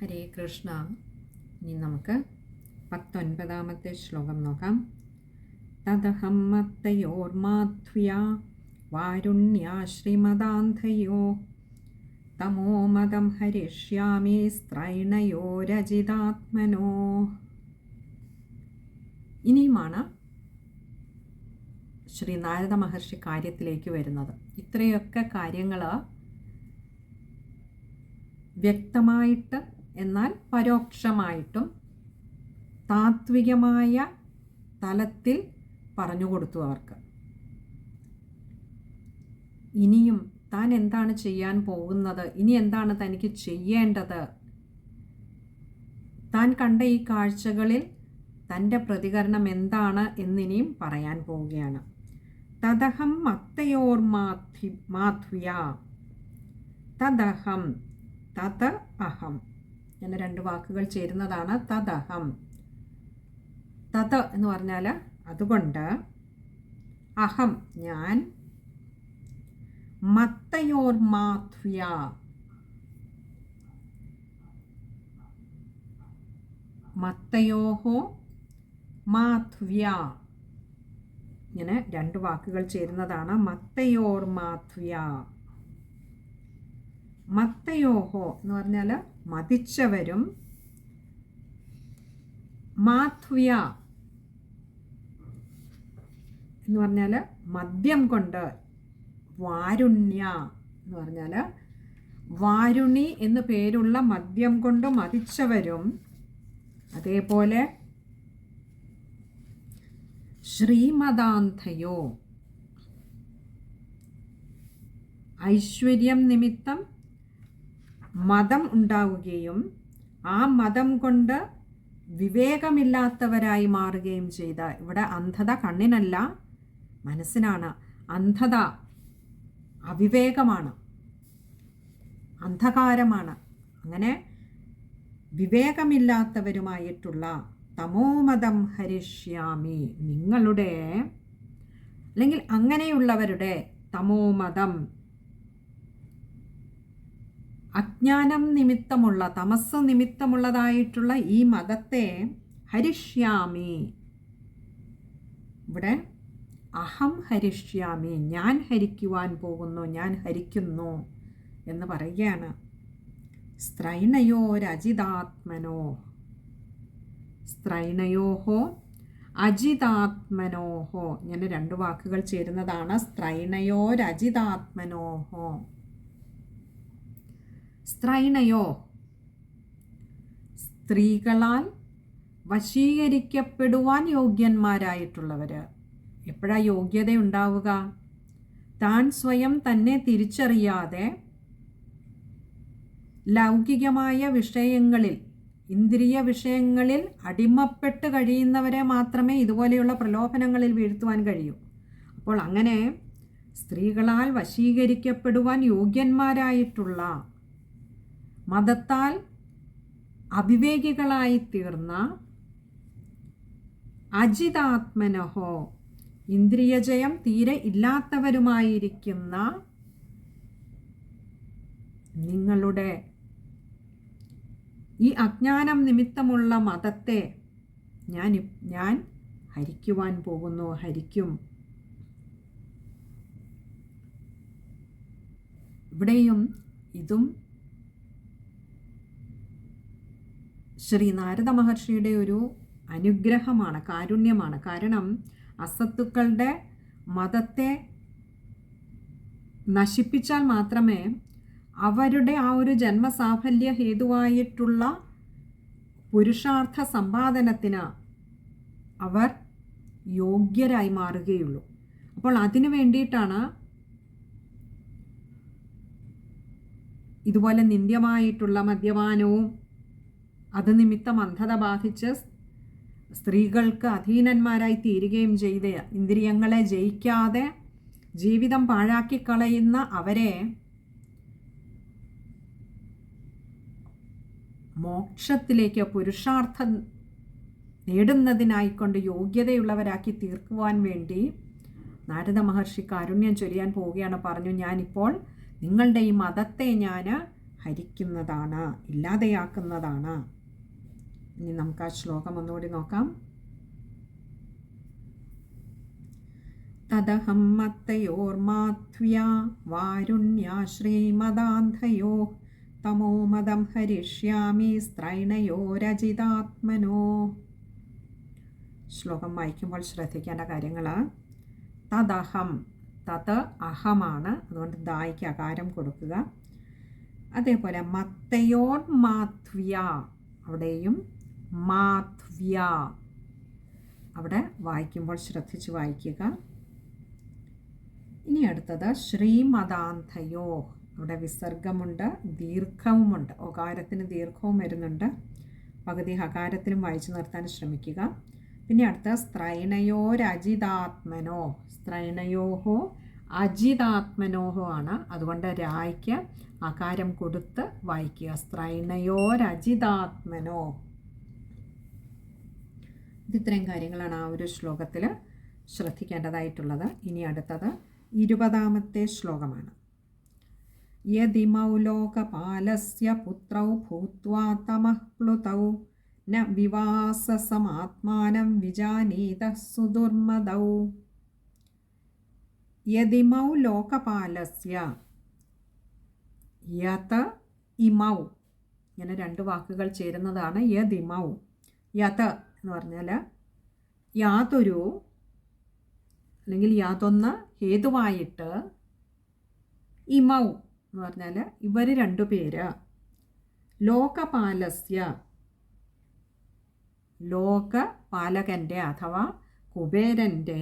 ഹരേ കൃഷ്ണ. ഇനി നമുക്ക് പത്തൊൻപതാമത്തെ ശ്ലോകം നോക്കാം. തദഹം മത്തയോർമാധ്വ്യ വാരുണ്യാശ്രീമദാന്ധയോ. തമോമതം ഹരിഷ്യാമി സ്ത്രൈണയോരജിതാത്മനോ ഇനിയുമാണ് ശ്രീ നാരദ മഹർഷി കാര്യത്തിലേക്ക് വരുന്നത്. ഇത്രയൊക്കെ കാര്യങ്ങൾ വ്യക്തമായിട്ട് എന്നാൽ പരോക്ഷമായിട്ടും താത്വികമായ തലത്തിൽ പറഞ്ഞു കൊടുത്തു അവർക്ക്. ഇനിയും താൻ എന്താണ് ചെയ്യാൻ പോകുന്നത്? ഇനി എന്താണ് തനിക്ക് ചെയ്യേണ്ടത്? താൻ കണ്ട ഈ കാഴ്ചകളിൽ തന്റെ പ്രതികരണം എന്താണ് എന്നിനിയും പറയാൻ പോവുകയാണ്. തദഹം മത്തയോർ മാധ്യ മാധ്വ്യ. തദഹം തത് അഹം. ഇങ്ങനെ രണ്ട് വാക്കുകൾ ചേരുന്നതാണ് തദഹം. തത എന്ന് പറഞ്ഞാൽ അതുകൊണ്ട് അഹം ഞാൻ മത്തയോർ മാധ്വ്യ മത്തയോഹോ മാധ്വ്യ ഇങ്ങനെ രണ്ട് വാക്കുകൾ ചേരുന്നതാണ് മത്തയോർ മാധ്വ്യ മത്തയോഹോ എന്ന് പറഞ്ഞാൽ മതിച്ചവരും മാധ്വ്യ എന്ന് പറഞ്ഞാൽ മദ്യം കൊണ്ട് വാരുണ്യ എന്ന് പറഞ്ഞാൽ വാരുണി എന്ന് പേരുള്ള മദ്യം കൊണ്ട് മതിച്ചവരും അതേപോലെ ശ്രീമതാന്ധയോ ഐശ്വര്യം നിമിത്തം മതം ഉണ്ടാവുകയും ആ മതം കൊണ്ട് വിവേകമില്ലാത്തവരായി മാറുകയും ചെയ്ത ഇവിടെ അന്ധത കണ്ണിനല്ല മനസ്സിനാണ്. അന്ധത അവിവേകമാണ്. അന്ധകാരമാണ്. അങ്ങനെ വിവേകമില്ലാത്തവരുമായിട്ടുള്ള തമോമതം ഹരിഷ്യാമി നിങ്ങളുടെ അല്ലെങ്കിൽ അങ്ങനെയുള്ളവരുടെ തമോമതം അജ്ഞാനം നിമിത്തമുള്ള തമസ് നിമിത്തമുള്ളതായിട്ടുള്ള ഈ മതത്തെ ഹരിഷ്യാമി. ഇവിടെ അഹം ഹരിഷ്യാമി ഞാൻ ഹരിക്കുവാൻ പോകുന്നു ഞാൻ ഹരിക്കുന്നു എന്ന് പറയുകയാണ്. സ്ത്രൈണയോ രചിതാത്മനോ? സ്ത്രൈണയോഹോ അജിതാത്മനോഹോ. ഇങ്ങനെ രണ്ട് വാക്കുകൾ ചേരുന്നതാണ്. സ്ത്രൈണയോരജിതാത്മനോഹോ സ്ത്രൈണയോ? സ്ത്രീകളാൽ വശീകരിക്കപ്പെടുവാൻ യോഗ്യന്മാരായിട്ടുള്ളവർ എപ്പോഴാ യോഗ്യത ഉണ്ടാവുക താൻ സ്വയം തന്നെ തിരിച്ചറിയാതെ ലൗകികമായ വിഷയങ്ങളിൽ ഇന്ദ്രിയ വിഷയങ്ങളിൽ അടിമപ്പെട്ട് കഴിയുന്നവരെ മാത്രമേ ഇതുപോലെയുള്ള പ്രലോഭനങ്ങളിൽ വീഴ്ത്തുവാൻ കഴിയൂ. അപ്പോൾ അങ്ങനെ സ്ത്രീകളാൽ വശീകരിക്കപ്പെടുവാൻ യോഗ്യന്മാരായിട്ടുള്ള മതത്താൽ അവിവേകികളായി തീർന്ന അജിതാത്മനഹോ ഇന്ദ്രിയജയം തീരെ ഇല്ലാത്തവരുമായിരിക്കുന്ന നിങ്ങളുടെ ഈ അജ്ഞാനം നിമിത്തമുള്ള മതത്തെ ഞാൻ ഞാൻ ഹരിക്കുവാൻ പോകുന്നു ഹരിക്കും. ഇവിടെയും ഇതും ശ്രീ നാരദ മഹർഷിയുടെ ഒരു അനുഗ്രഹമാണ് കാരുണ്യമാണ്. കാരണം അസത്തുക്കളുടെ മതത്തെ നശിപ്പിച്ചാൽ മാത്രമേ അവരുടെ ആ ഒരു ജന്മസാഫല്യ ഹേതുവായിട്ടുള്ള പുരുഷാർത്ഥ സമ്പാദനത്തിന് അവർ യോഗ്യരായി മാറുകയുള്ളൂ. അപ്പോൾ അതിനു വേണ്ടിയിട്ടാണ് ഇതുപോലെ നിന്ദ്യമായിട്ടുള്ള മദ്യപാനവും അത് നിമിത്തം അന്ധത ബാധിച്ച് സ്ത്രീകൾക്ക് അധീനന്മാരായി തീരുകയും ചെയ്ത് ഇന്ദ്രിയങ്ങളെ ജയിക്കാതെ ജീവിതം പാഴാക്കിക്കളയുന്ന അവരെ മോക്ഷത്തിലേക്ക് പുരുഷാർത്ഥം നേടുന്നതിനായിക്കൊണ്ട് യോഗ്യതയുള്ളവരാക്കി തീർക്കുവാൻ വേണ്ടി നാരദ മഹർഷി കാരുണ്യം ചൊരിയാൻ പോവുകയാണ് പറഞ്ഞു. ഞാനിപ്പോൾ നിങ്ങളുടെ ഈ മതത്തെ ഞാൻ ഹരിക്കുന്നതാണ് ഇല്ലാതെയാക്കുന്നതാണ്. ഇനി നമുക്ക് ആ ശ്ലോകം ഒന്നുകൂടി നോക്കാം. തദഹം മത്തയോർമാധ്വ്യാ വാരുണ്യാ ശ്രീമദാന്ധയോ തമോമദം ഹരിഷ്യാമി സ്ത്രൈണയോരജിതാത്മനോ ശ്ലോകം വായിക്കുമ്പോൾ ശ്രദ്ധിക്കേണ്ട കാര്യങ്ങൾ തദഹം തത് അഹമാണ് അതുകൊണ്ട് ദായിക്ക് അകാരം കൊടുക്കുക. അതേപോലെ മത്തയോർ മാധ്വ്യ അവിടെയും മാധ്വ്യ. അവിടെ വായിക്കുമ്പോൾ ശ്രദ്ധിച്ച് വായിക്കുക. ഇനി അടുത്തത് ശ്രീമതാന്തയോ അവിടെ വിസർഗമുണ്ട് ദീർഘവുമുണ്ട്. ഒകാരത്തിന് ദീർഘവും വരുന്നുണ്ട്. പകുതി ഹകാരത്തിലും വായിച്ചു നിർത്താൻ ശ്രമിക്കുക. പിന്നെ അടുത്ത സ്ത്രൈണയോരജിതാത്മനോ സ്ത്രൈണയോഹോ അജിതാത്മനോഹോ ആണ്. അതുകൊണ്ട് രായ്ക്ക് ആകാരം കൊടുത്ത് വായിക്കുക. സ്ത്രൈണയോരജിതാത്മനോ ഇത്രയും കാര്യങ്ങളാണ് ആ ഒരു ശ്ലോകത്തിൽ ശ്രദ്ധിക്കേണ്ടതായിട്ടുള്ളത്. ഇനി അടുത്തത് ഇരുപതാമത്തെ ശ്ലോകമാണ്. യതിമൗ ലോകപാലസ്യ പുത്രൗ ഭൂത്വാ തമഃ ന വിവാസസമാത്മാനം വിജാനീത സുദുർമദൗ. യതിമൗ ലോകപാലസ്യ യത ഇമൗ. ഇങ്ങനെ രണ്ട് വാക്കുകൾ ചേരുന്നതാണ് യതിമൗ യത എന്ന് പറഞ്ഞാൽ യാതൊരു അല്ലെങ്കിൽ യാതൊന്ന് ഹേതുവായിട്ട് ഇമൗ എന്ന് പറഞ്ഞാൽ ഇവർ രണ്ടു പേര്. ലോകപാലസ്യ ലോകപാലകന്റെ അഥവാ കുബേരന്റെ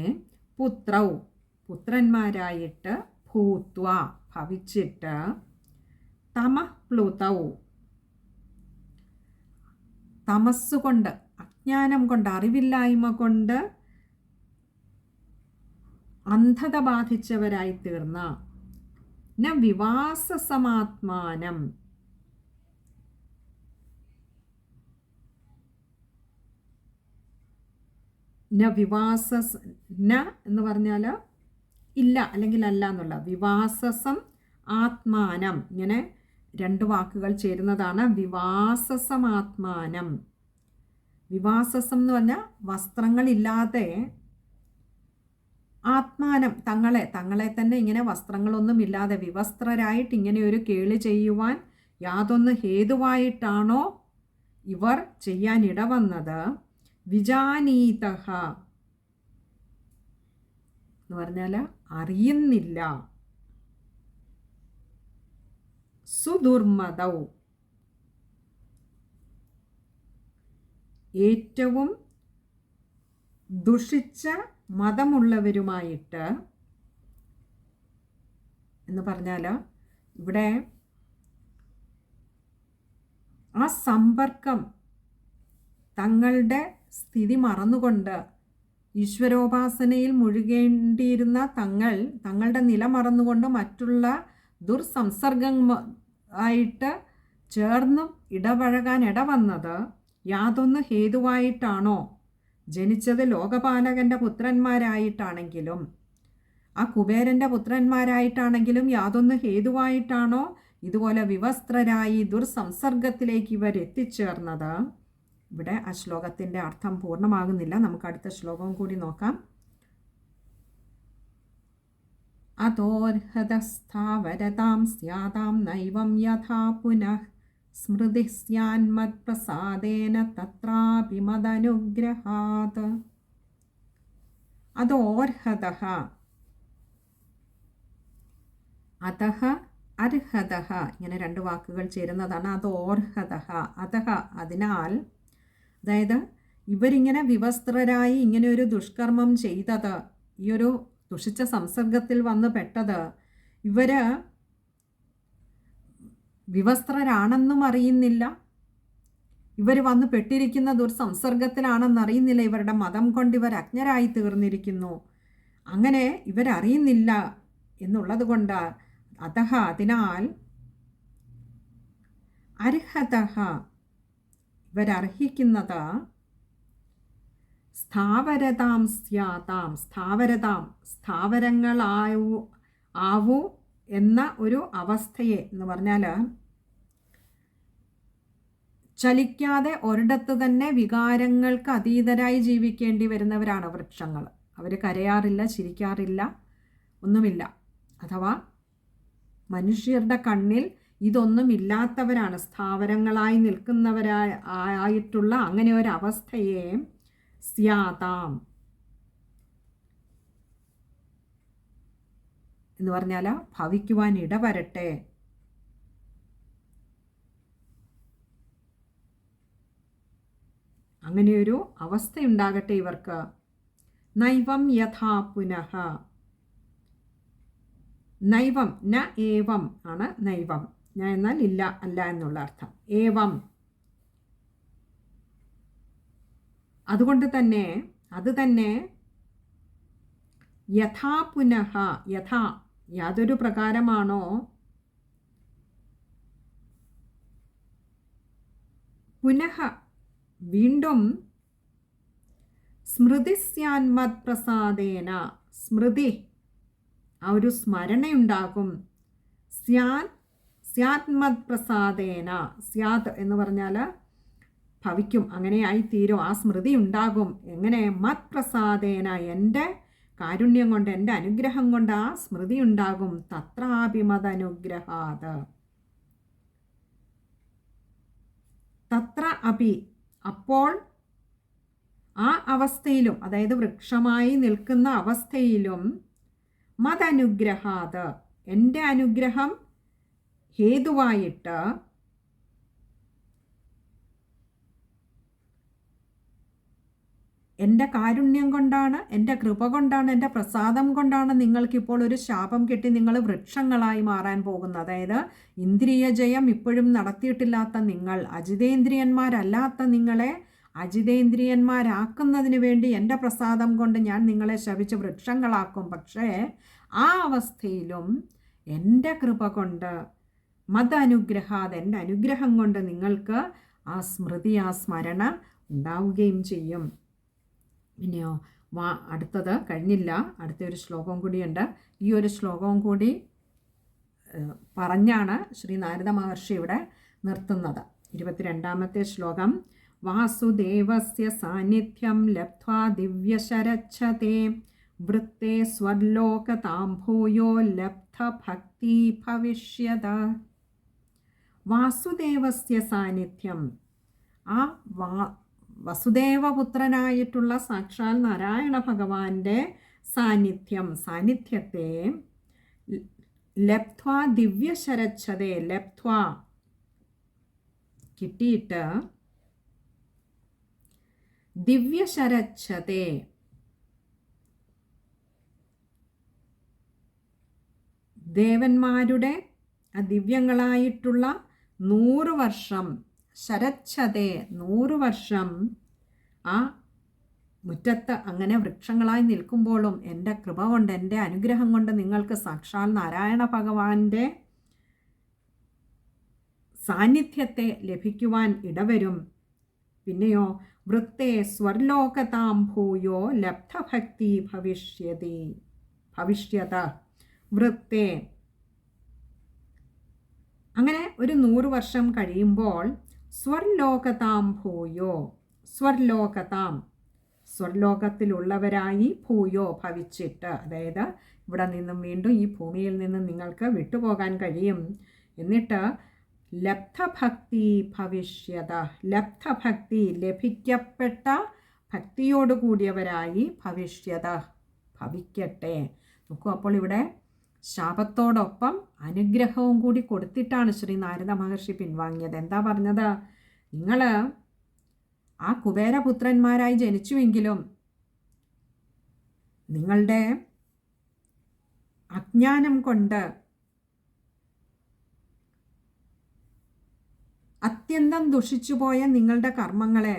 പുത്രൗ പുത്രന്മാരായിട്ട് ഭൂത്വ ഭവിച്ചിട്ട് തമപ്ലുതൗ തമസ്സുകൊണ്ട് അജ്ഞാനം കൊണ്ട് അറിവില്ലായ്മ കൊണ്ട് അന്ധത ബാധിച്ചവരായി തീർന്ന. ന വിവാസസമാത്മാനം. ന വിവാസ ന എന്ന് പറഞ്ഞാൽ ഇല്ല അല്ലെങ്കിൽ അല്ല എന്നുള്ള. വിവാസസം ആത്മാനം. ഇങ്ങനെ രണ്ട് വാക്കുകൾ ചേരുന്നതാണ് വിവാസസമാത്മാനം. വിവാസസം എന്ന് പറഞ്ഞാൽ വസ്ത്രങ്ങളില്ലാതെ ആത്മാനം തങ്ങളെ തങ്ങളെ തന്നെ ഇങ്ങനെ വസ്ത്രങ്ങളൊന്നും ഇല്ലാതെ വിവസ്ത്രരായിട്ട് ഇങ്ങനെ ഒരു കേളി ചെയ്യുവാൻ യാതൊന്ന് ഹേതുവായിട്ടാണോ ഇവർ ചെയ്യാൻ ഇടവന്നത്? വിജാനീത എന്ന് പറഞ്ഞാൽ അറിയുന്നില്ല. സുദുർമതൗ ഏറ്റവും ദുഷിച്ച മതമുള്ളവരുമായിട്ട് എന്ന് പറഞ്ഞാൽ ഇവിടെ ആ സമ്പർക്കം തങ്ങളുടെ സ്ഥിതി മറന്നുകൊണ്ട് ഈശ്വരോപാസനയിൽ മുഴുകേണ്ടിയിരുന്ന തങ്ങൾ തങ്ങളുടെ നില മറന്നുകൊണ്ട് മറ്റുള്ള ദുർസംസർഗം ആയിട്ട് ചേർന്നും ഇടപഴകാൻ ഇടവന്നത് യാതൊന്ന് ഹേതുവായിട്ടാണോ? ജനിച്ചത് ലോകപാലകന്റെ പുത്രന്മാരായിട്ടാണെങ്കിലും ആ കുബേരന്റെ പുത്രന്മാരായിട്ടാണെങ്കിലും യാതൊന്ന് ഹേതുവായിട്ടാണോ? ഇതുപോലെ വിവസ്ത്രരായി ദുർസംസർഗത്തിലേക്ക് ഇവർ എത്തിച്ചേർന്നത്. ഇവിടെ ആ ശ്ലോകത്തിന്റെ അർത്ഥം പൂർണമാകുന്നില്ല. നമുക്ക് അടുത്ത ശ്ലോകവും കൂടി നോക്കാം. അതോർഹതസ്ഥാവരതാം സ്യാതാം നൈവം യഥാ പുനഃ സ്മൃതി സ്യാൻമത്പ്രസാദേന തത്രാപി മതനുഗ്രഹാത് അതോർഹത. അതഹ അർഹത. ഇങ്ങനെ രണ്ട് വാക്കുകൾ ചേരുന്നതാണ് അതോർഹത. അതഹ അതിനാൽ അതായത് ഇവരിങ്ങനെ വിവസ്ത്രരായി ഇങ്ങനെ ഒരു ദുഷ്കർമ്മം ചെയ്തത് ഈ ഒരു ദുഷിച്ച സംസർഗത്തിൽ വന്ന് പെട്ടത് ഇവർ വിവസ്ത്രരാണെന്നും അറിയുന്നില്ല. ഇവർ വന്ന് പെട്ടിരിക്കുന്ന സംസർഗത്തിലാണെന്നറിയുന്നില്ല ഇവരുടെ മതം കൊണ്ട് ഇവർ അജ്ഞരായി തീർന്നിരിക്കുന്നു. അങ്ങനെ ഇവരറിയുന്നില്ല എന്നുള്ളത് കൊണ്ട് അതഹ അതിനാൽ അർഹത ഇവരർഹിക്കുന്നത് സ്ഥാവരതാം സ്യാതാം സ്ഥാവരതാം സ്ഥാവരങ്ങളായോ ആവു എന്ന ഒരു അവസ്ഥയെ എന്ന് പറഞ്ഞാൽ ചലിക്കാതെ ഒരിടത്ത് തന്നെ വികാരങ്ങൾക്ക് അതീതരായി ജീവിക്കേണ്ടി വരുന്നവരാണ് വൃക്ഷങ്ങൾ അവർ കരയാറില്ല ചിരിക്കാറില്ല ഒന്നുമില്ല. അഥവാ മനുഷ്യരുടെ കണ്ണിൽ ഇതൊന്നും ഇല്ലാത്തവരാണ് സ്ഥാവരങ്ങളായി നിൽക്കുന്നവരായിട്ടുള്ള അങ്ങനെ ഒരവസ്ഥയെ സ്യാതാം എന്ന് പറഞ്ഞാൽ ഭവിക്കുവാൻ ഇടവരട്ടെ. അങ്ങനെയൊരു അവസ്ഥയുണ്ടാകട്ടെ ഇവർക്ക്. നൈവം യഥാ പുനഃ. നൈവം ന ഏവം ആണ് നൈവം. ഞാൻ എന്നാൽ ഇല്ല അല്ല എന്നുള്ള അർത്ഥം. ഏവം. അതുകൊണ്ട് തന്നെ അത് തന്നെ യഥാ പുനഃ യഥാ യാതൊരു പ്രകാരമാണോ? പുനഃ വീണ്ടും സ്മൃതിസ്യാൻമത് പ്രസാദേന. സ്മൃതി ആ ഒരു സ്മരണയുണ്ടാകും. സ്യാൻ സ്യാത്മത് പ്രസാദേന. സ്യാത് എന്ന് പറഞ്ഞാൽ ഭവിക്കും അങ്ങനെ തീരും ആ സ്മൃതി ഉണ്ടാകും. എങ്ങനെ? മത് പ്രസാദേന എന്റെ കാരുണ്യം കൊണ്ട് എന്റെ അനുഗ്രഹം കൊണ്ട് ആ സ്മൃതി ഉണ്ടാകും. തത്രാഭിമതനുഗ്രഹാത് തത്ര അപി അപ്പോൾ ആ അവസ്ഥയിലും അതായത് വൃക്ഷമായി നിൽക്കുന്ന അവസ്ഥയിലും മതനുഗ്രഹാത്. എന്റെ അനുഗ്രഹം ഹേതുവായിട്ട് എന്റെ കാരുണ്യം കൊണ്ടാണ് എന്റെ കൃപ കൊണ്ടാണ് എന്റെ പ്രസാദം കൊണ്ടാണ് നിങ്ങൾക്കിപ്പോൾ ഒരു ശാപം കിട്ടി നിങ്ങൾ വൃക്ഷങ്ങളായി മാറാൻ പോകുന്നത്. അതായത് ഇന്ദ്രിയ ജയം ഇപ്പോഴും നടത്തിയിട്ടില്ലാത്ത നിങ്ങൾ അജിതേന്ദ്രിയന്മാരല്ലാത്ത നിങ്ങളെ അജിതേന്ദ്രിയന്മാരാക്കുന്നതിന് വേണ്ടി എന്റെ പ്രസാദം കൊണ്ട് ഞാൻ നിങ്ങളെ ശവിച്ച് വൃക്ഷങ്ങളാക്കും. പക്ഷേ ആ അവസ്ഥയിലും എന്റെ കൃപ കൊണ്ട് മത അനുഗ്രഹാത് എന്റെ അനുഗ്രഹം കൊണ്ട് നിങ്ങൾക്ക് ആ സ്മൃതി ആ സ്മരണ ഉണ്ടാവുകയും ചെയ്യും. പിന്നെയോ വാ അടുത്തത് കഴിഞ്ഞില്ല. അടുത്തൊരു ശ്ലോകവും കൂടിയുണ്ട്. ഈ ഒരു ശ്ലോകവും കൂടി പറഞ്ഞാണ് ശ്രീ നാരദ മഹർഷി ഇവിടെ നിർത്തുന്നത്. ഇരുപത്തിരണ്ടാമത്തെ ശ്ലോകം. വാസുദേവസ്യ സാന്നിധ്യം ലബ്ധ്വാ ദിവ്യശരച്ഛതേ. വൃത്തേ സ്വർലോക താംഭൂയോ ലബ്ധ ഭക്തി ഭവിഷ്യത. വാസുദേവസ്യ സാന്നിധ്യം. ആ വാ വസുദേവപുത്രനായിട്ടുള്ള സാക്ഷാൽ നാരായണ ഭഗവാന്റെ സാന്നിധ്യം സാന്നിധ്യത്തെ ലബ്ധ്വ ദിവ്യശരച്ഛതേ ലബ്ധ്വ. കിട്ടിയിട്ട് ദിവ്യശരച്ഛതേ. ദേവന്മാരുടെ ദിവ്യങ്ങളായിട്ടുള്ള നൂറ് വർഷം ശരച്ഛതേ നൂറ് വർഷം ആ മുറ്റത്ത് അങ്ങനെ വൃക്ഷങ്ങളായി നിൽക്കുമ്പോഴും എന്റെ കൃപ കൊണ്ട് എന്റെ അനുഗ്രഹം കൊണ്ട് നിങ്ങൾക്ക് സാക്ഷാൽ നാരായണ ഭഗവാന്റെ സാന്നിധ്യത്തെ ലഭിക്കുവാൻ ഇടവരും. പിന്നെയോ വൃത്തെ സ്വർലോകതാം ഭൂയോ ലബ്ധഭക്തി ഭവിഷ്യതി ഭവിഷ്യത വൃത്തെ. അങ്ങനെ ഒരു നൂറ് വർഷം കഴിയുമ്പോൾ സ്വർലോകതാം ഭൂയോ സ്വർലോകതാം. സ്വർലോകത്തിലുള്ളവരായി ഭൂയോ ഭവിച്ചിട്ട് അതായത് ഇവിടെ നിന്നും വീണ്ടും ഈ ഭൂമിയിൽ നിന്നും നിങ്ങൾക്ക് വിട്ടുപോകാൻ കഴിയും. എന്നിട്ട് ലബ്ധഭക്തി ഭവിഷ്യത ലബ്ധഭക്തി ലഭിക്കപ്പെട്ട ഭക്തിയോടുകൂടിയവരായി ഭവിഷ്യത ഭവിക്കട്ടെ. നോക്കൂ അപ്പോൾ ഇവിടെ ശാപത്തോടൊപ്പം അനുഗ്രഹവും കൂടി കൊടുത്തിട്ടാണ് ശ്രീ നാരദ മഹർഷി പിൻവാങ്ങിയത്. എന്താ പറഞ്ഞത്? നിങ്ങൾ ആ കുബേരപുത്രന്മാരായി ജനിച്ചുവെങ്കിലും നിങ്ങളുടെ അജ്ഞാനം കൊണ്ട് അത്യന്തം ദുഷിച്ചുപോയ നിങ്ങളുടെ കർമ്മങ്ങളെ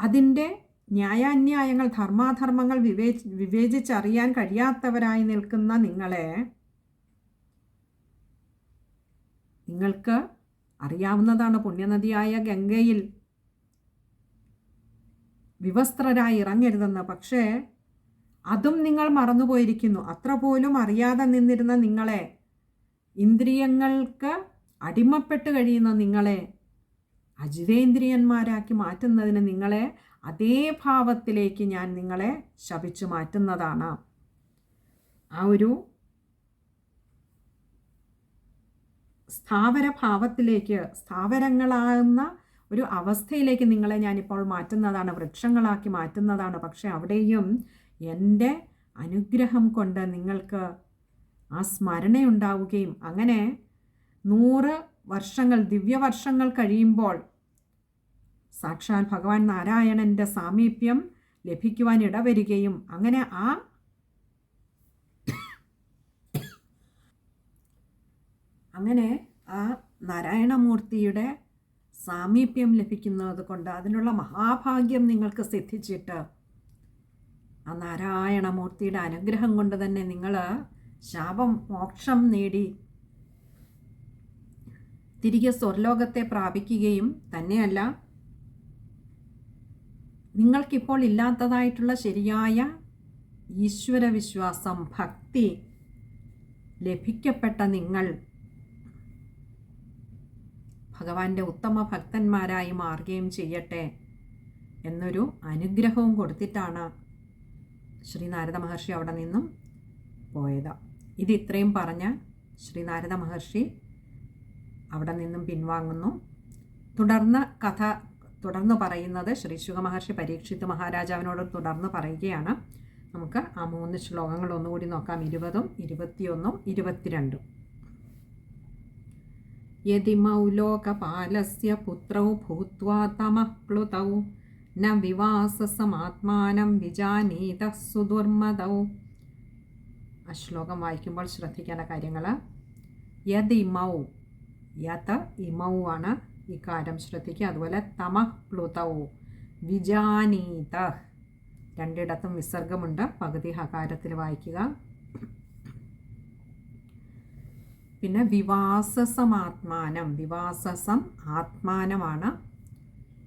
അതിന്റെ ന്യായാന്യായങ്ങൾ ധർമാധർമ്മങ്ങൾ വിവേ വിവേചിച്ചറിയാൻ കഴിയാത്തവരായി നിൽക്കുന്ന നിങ്ങളെ നിങ്ങൾക്ക് അറിയാവുന്നതാണ് പുണ്യനദിയായ ഗംഗയിൽ വിവസ്ത്രരായി ഇറങ്ങരുതെന്ന്. പക്ഷേ അതും നിങ്ങൾ മറന്നുപോയിരിക്കുന്നു. അത്ര പോലും അറിയാതെ നിന്നിരുന്ന നിങ്ങളെ ഇന്ദ്രിയങ്ങൾക്ക് അടിമപ്പെട്ട് കഴിയുന്ന നിങ്ങളെ അജിതേന്ദ്രിയന്മാരാക്കി മാറ്റുന്നതിന് നിങ്ങളെ അതേ ഭാവത്തിലേക്ക് ഞാൻ നിങ്ങളെ ശപിച്ചു മാറ്റുന്നതാണ്. ആ ഒരു സ്ഥാവര ഭാവത്തിലേക്ക് സ്ഥാവരങ്ങളാകുന്ന ഒരു അവസ്ഥയിലേക്ക് നിങ്ങളെ ഞാനിപ്പോൾ മാറ്റുന്നതാണ് വൃക്ഷങ്ങളാക്കി മാറ്റുന്നതാണ്. പക്ഷെ അവിടെയും എന്റെ അനുഗ്രഹം കൊണ്ട് നിങ്ങൾക്ക് ആ സ്മരണയുണ്ടാവുകയും അങ്ങനെ നൂറ് വർഷങ്ങൾ ദിവ്യവർഷങ്ങൾ കഴിയുമ്പോൾ സാക്ഷാൽ ഭഗവാൻ നാരായണന്റെ സാമീപ്യം ലഭിക്കുവാൻ ഇടവരികയും. അങ്ങനെ ആ അങ്ങനെ ആ നാരായണമൂർത്തിയുടെ സാമീപ്യം ലഭിക്കുന്നത് കൊണ്ട് അതിനുള്ള മഹാഭാഗ്യം നിങ്ങൾക്ക് സിദ്ധിച്ചിട്ട് ആ നാരായണമൂർത്തിയുടെ അനുഗ്രഹം കൊണ്ട് തന്നെ നിങ്ങൾ ശാപം മോക്ഷം നേടി തിരികെ സ്വർലോകത്തെ പ്രാപിക്കുകയും തന്നെയല്ല നിങ്ങൾക്കിപ്പോൾ ഇല്ലാത്തതായിട്ടുള്ള ശരിയായ ഈശ്വരവിശ്വാസം ഭക്തി ലഭിക്കപ്പെട്ട നിങ്ങൾ ഭഗവാന്റെ ഉത്തമ ഭക്തന്മാരായി മാറുകയും ചെയ്യട്ടെ എന്നൊരു അനുഗ്രഹവും കൊടുത്തിട്ടാണ് ശ്രീ നാരദ മഹർഷി അവിടെ നിന്നും പോയത്. ഇത് ഇത്രയും പറഞ്ഞ് ശ്രീ നാരദ മഹർഷി അവിടെ നിന്നും പിൻവാങ്ങുന്നു. തുടർന്ന് കഥ തുടർന്ന് പറയുന്നത് ശ്രീ ശുഖ മഹർഷി പരീക്ഷിത് മഹാരാജാവിനോട് തുടർന്ന് പറയുകയാണ്. നമുക്ക് ആ മൂന്ന് ശ്ലോകങ്ങൾ ഒന്നുകൂടി നോക്കാം. ഇരുപതും ഇരുപത്തിയൊന്നും ഇരുപത്തിരണ്ടും. യതിമൗ ലോകപാലസ്യ പുത്രൗ ഭൂത്വാ തമഃ പ്ലുതൗ. ന വിവാസസമാത്മാനം വിജാനീത സുദുർമതൗ ആ ശ്ലോകം വായിക്കുമ്പോൾ ശ്രദ്ധിക്കേണ്ട കാര്യങ്ങൾ യതിമൗ യത ഇമൗ ആണ്. കാര്യം ശ്രദ്ധിക്കുക. അതുപോലെ തമ പ്ലുതൗ വിജാനീത. രണ്ടിടത്തും വിസർഗമുണ്ട്. പകുതി ഹകാരത്തിൽ വായിക്കുക. പിന്നെ വിവാസസമാത്മാനം. വിവാസസം ആത്മാനമാണ്.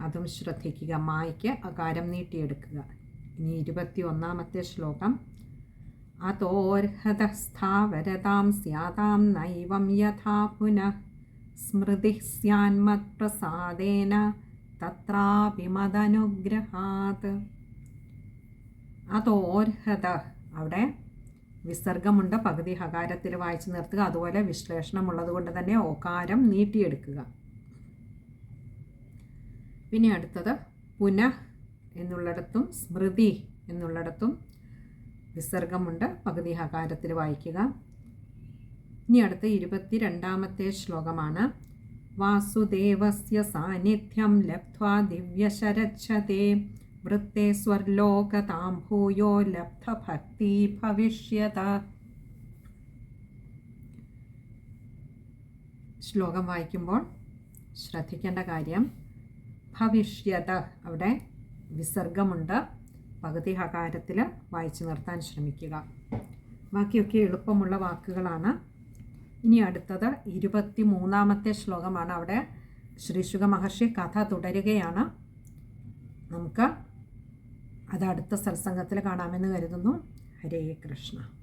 അതും ശ്രദ്ധിക്കുക. മായ്ക്ക് അകാരം നീട്ടിയെടുക്കുക. ഇനി ഇരുപത്തി ഒന്നാമത്തെ ശ്ലോകം. അതോർഹതസ്ഥാവരതാം സ്യാതാം നൈവം യഥാ പുനഃ സ്മൃതി സ്യാന്മത്പ്രസാദേന തത്രാപി മതനുഗ്രഹാത് അതോർഹത. അവിടെ വിസർഗമുണ്ട്. പകുതി ഹകാരത്തിൽ വായിച്ചു നിർത്തുക. അതുപോലെ വിശ്ലേഷണമുള്ളത് കൊണ്ട് തന്നെ ഓകാരം നീട്ടിയെടുക്കുക. പിന്നെ അടുത്തത് പുനഃ എന്നുള്ളിടത്തും സ്മൃതി എന്നുള്ളിടത്തും വിസർഗമുണ്ട്. പകുതി ഹകാരത്തിൽ വായിക്കുക. ഇനി അടുത്ത ഇരുപത്തി രണ്ടാമത്തെ ശ്ലോകമാണ്. വാസുദേവസ്യ സാന്നിധ്യം ലബ്ധ്വാ ദിവ്യശരച്ഛതേ. വൃത്തെ സ്വർലോകതാം ഭൂയോ ലബ്ധഭക്തി ഭവിഷ്യത. ശ്ലോകം വായിക്കുമ്പോൾ ശ്രദ്ധിക്കേണ്ട കാര്യം ഭവിഷ്യത അവിടെ വിസർഗമുണ്ട്. പകുതി ഹകാരത്തിൽ വായിച്ചു നിർത്താൻ ശ്രമിക്കുക. ബാക്കിയൊക്കെ എളുപ്പമുള്ള വാക്കുകളാണ്. ഇനി അടുത്തത് ഇരുപത്തി മൂന്നാമത്തെ ശ്ലോകമാണ്. അവിടെ ശ്രീശുഖ മഹർഷി കഥ തുടരുകയാണ്. നമുക്ക് അത് അടുത്ത സത്സംഗത്തിൽ കാണാമെന്ന് കരുതുന്നു. ഹരേ കൃഷ്ണ.